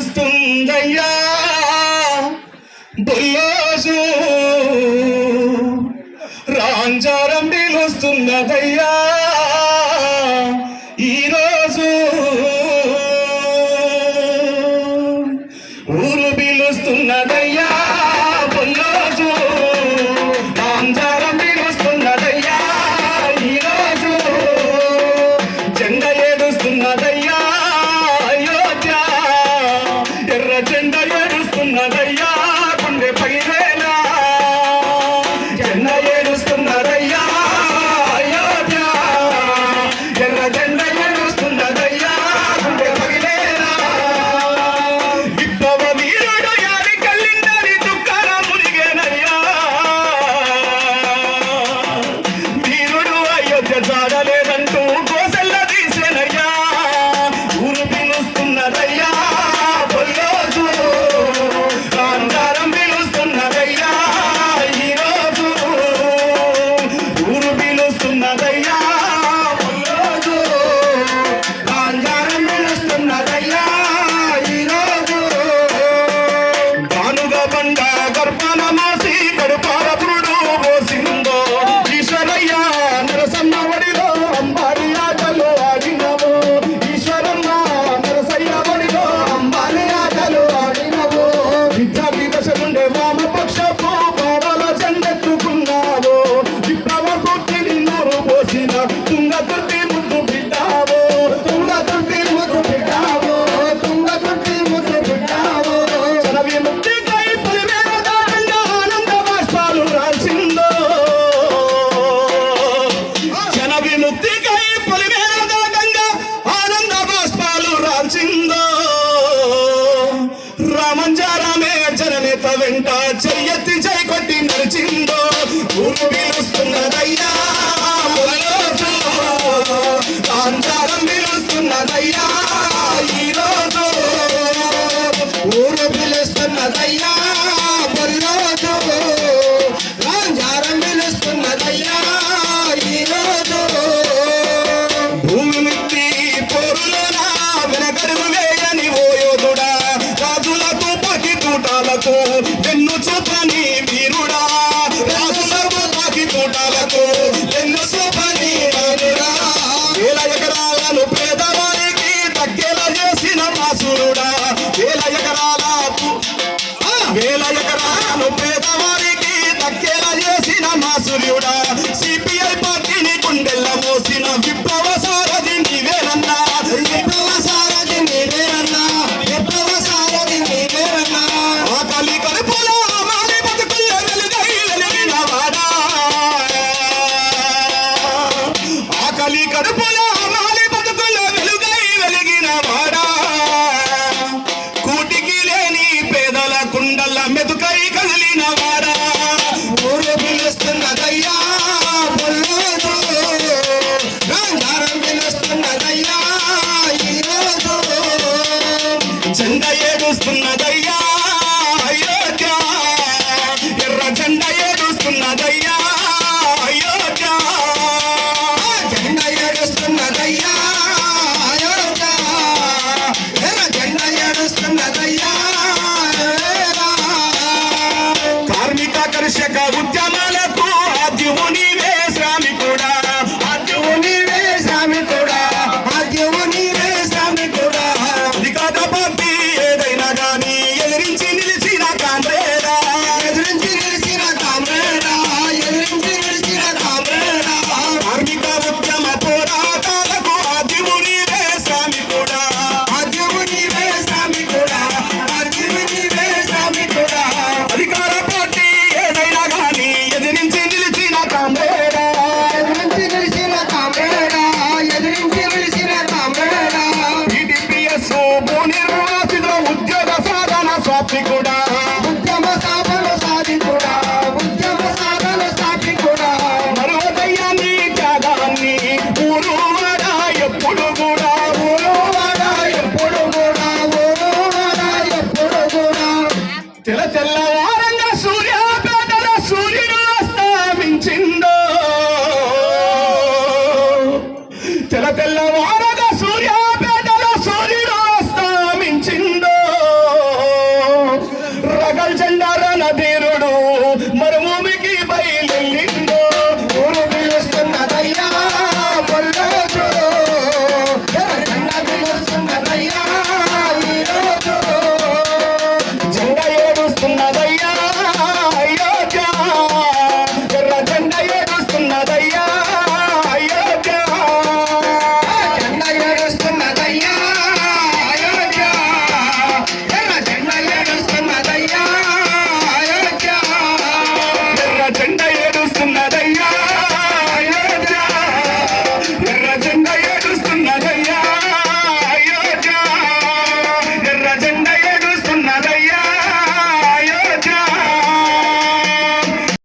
కరుస్తుందయ్యా బుల్లోసు మంజారామే జననేత వెంట చెయ్యెత్తి జై కొట్టి నడిచిందో ఊరు పిలుస్తున్నదయ్యా. అంజారం పిలుస్తున్నదయ్యా. ప్రభుత్వం ಎಲ್ಲವಾರದ ಸೂರ್ಯ